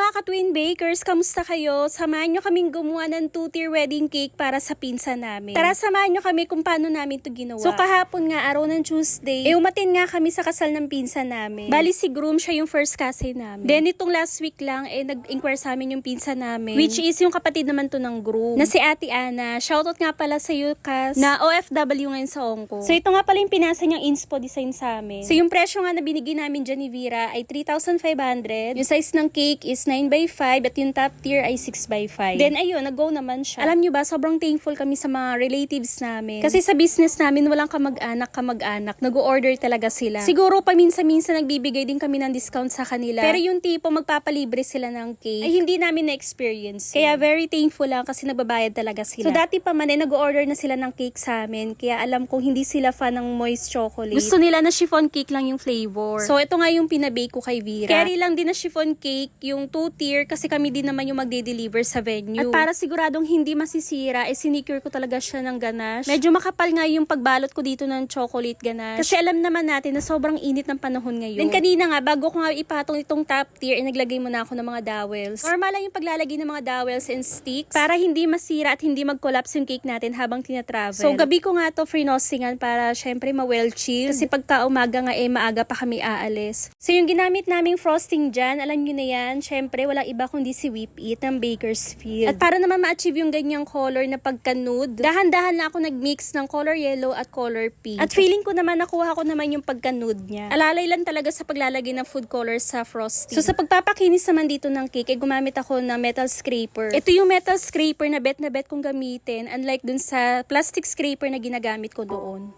mga ka-twin bakers, kamusta kayo? Samahan nyo kaming gumawa ng two-tier wedding cake para sa pinsan namin. Tara, samahan nyo kami kung paano namin to ginawa. So kahapon nga, araw ng Tuesday, eh umatin nga kami sa kasal ng pinsan namin. Bali si groom, siya yung first cousin namin. Then itong last week lang, eh nag-inquire sa amin yung pinsan namin. Which is yung kapatid naman to ng groom. Na si Ate Ana. Shoutout nga pala sa iyo, Kas. Na OFW ngayon sa Hong Kong. So ito nga pala yung pinasa niyang inspo design sa amin. So yung presyo nga na binigay namin dyan ni Vera ay 3,500. Yung size ng cake is 9 by 5 at yung top tier ay 6 by 5. Then ayun, nag-go naman siya. Alam nyo ba, sobrang thankful kami sa mga relatives namin. Kasi sa business namin, walang kamag-anak, kamag-anak. Nag-order talaga sila. Siguro paminsan-minsan nagbibigay din kami ng discount sa kanila. Pero yung tipo magpapalibre sila ng cake, ay hindi namin na-experience. Kaya very thankful lang kasi nagbabayad talaga sila. So dati pa man eh, nag-order na sila ng cake sa amin. Kaya alam kong hindi sila fan ng moist chocolate. Gusto nila na chiffon cake lang yung flavor. So ito nga yung pinabake ko kay Vera. Carry lang din na chiffon cake, yung two-tier kasi kami din naman yung magde-deliver sa venue. At para siguradong hindi masisira, eh sinicure ko talaga siya ng ganache. Medyo makapal nga yung pagbalot ko dito ng chocolate ganache. Kasi alam naman natin na sobrang init ng panahon ngayon. Then kanina nga, bago ko nga ipatong itong top tier, eh, naglagay muna ako ng mga dowels. Normal lang yung paglalagay ng mga dowels and sticks para hindi masira at hindi mag-collapse yung cake natin habang tinatravel. So gabi ko nga to free-nosingan para syempre ma-well chill. Kasi pagka umaga nga eh, maaga pa kami aalis. So yung ginamit naming frosting dyan, alam nyo na yan, syempre walang iba kundi si Whip It ng Bakersfield. At para naman ma-achieve yung ganyang color na pagka-nude, dahan-dahan na ako nag-mix ng color yellow at color pink. At feeling ko naman nakuha ko naman yung pagka-nude niya. Alalay lang talaga sa paglalagay ng food color sa frosting. So sa pagpapakinis naman dito ng cake, eh, gumamit ako ng metal scraper. Ito yung metal scraper na bet na bet kong gamitin, unlike dun sa plastic scraper na ginagamit ko doon.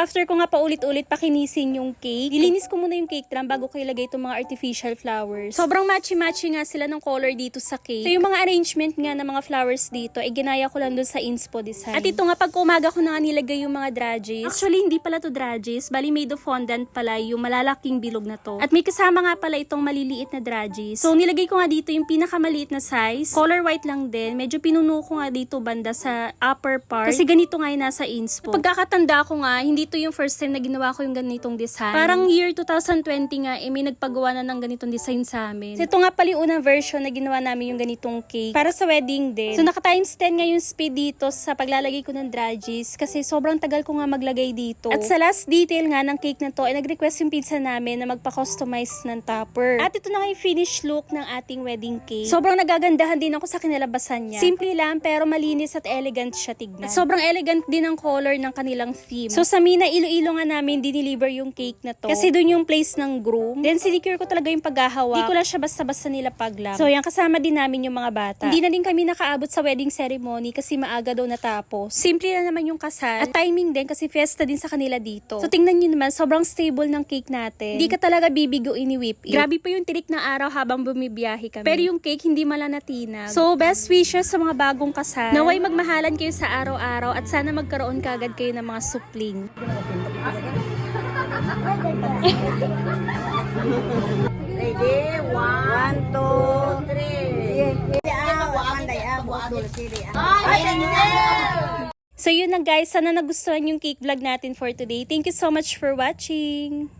After ko nga paulit-ulit pakinisin yung cake, nilinis ko muna yung cake tram bago ko ilagay itong mga artificial flowers. Sobrang matchy-matchy nga sila ng color dito sa cake. So yung mga arrangement nga ng mga flowers dito, ay ginaya ko lang dun sa inspo design. At ito nga, pag umaga ko na nga nilagay yung mga dragées. Actually, hindi pala to dragées. Bali, made of fondant pala yung malalaking bilog na to. At may kasama nga pala itong maliliit na dragées. So, nilagay ko nga dito yung pinakamaliit na size. Color white lang din. Medyo pinuno ko nga dito banda sa upper part. Kasi ganito nga yung nasa inspo. Pagkakatanda ko nga, hindi to yung first time na ginawa ko yung ganitong design. Parang year 2020 nga, eh, may nagpagawa na ng ganitong design sa amin. So, ito nga pala yung unang version na ginawa namin yung ganitong cake para sa wedding din. So, naka times 10 nga yung speed dito sa paglalagay ko ng dragées kasi sobrang tagal ko nga maglagay dito. At sa last detail nga ng cake na to, ay nag-request yung pizza namin na magpa-customize ng topper. At ito na nga yung finished look ng ating wedding cake. Sobrang nagagandahan din ako sa kinalabasan niya. Simple lang pero malinis at elegant siya tignan. At sobrang elegant din ang color ng kanilang theme. So sa Mina, Iloilo nga namin dineliver yung cake na to. Kasi doon yung place ng groom. Then sinicure ko talaga yung paghahawa. Hindi ko lang siya basta-basta nilapag lang. So yan, kasama din namin yung mga bata. Hindi na din kami nakaabot sa wedding ceremony kasi maaga daw natapos. Simple na naman yung kasal. At timing din kasi fiesta din sa kanila dito. So tingnan nyo naman, sobrang stable ng cake natin. Hindi ka talaga bibigoin ni Whip It. Grabe pa yung tirik na araw habang bumibiyahe kami. Pero yung cake hindi malanatinag. So best wishes sa mga bagong kasal. Naway magmahalan kayo sa araw-araw at sana magkaroon kagad kayo ng mga supling. Ready? One, two, three. So yun na guys, sana nagustuhan yung cake vlog natin for today. Thank you so much for watching!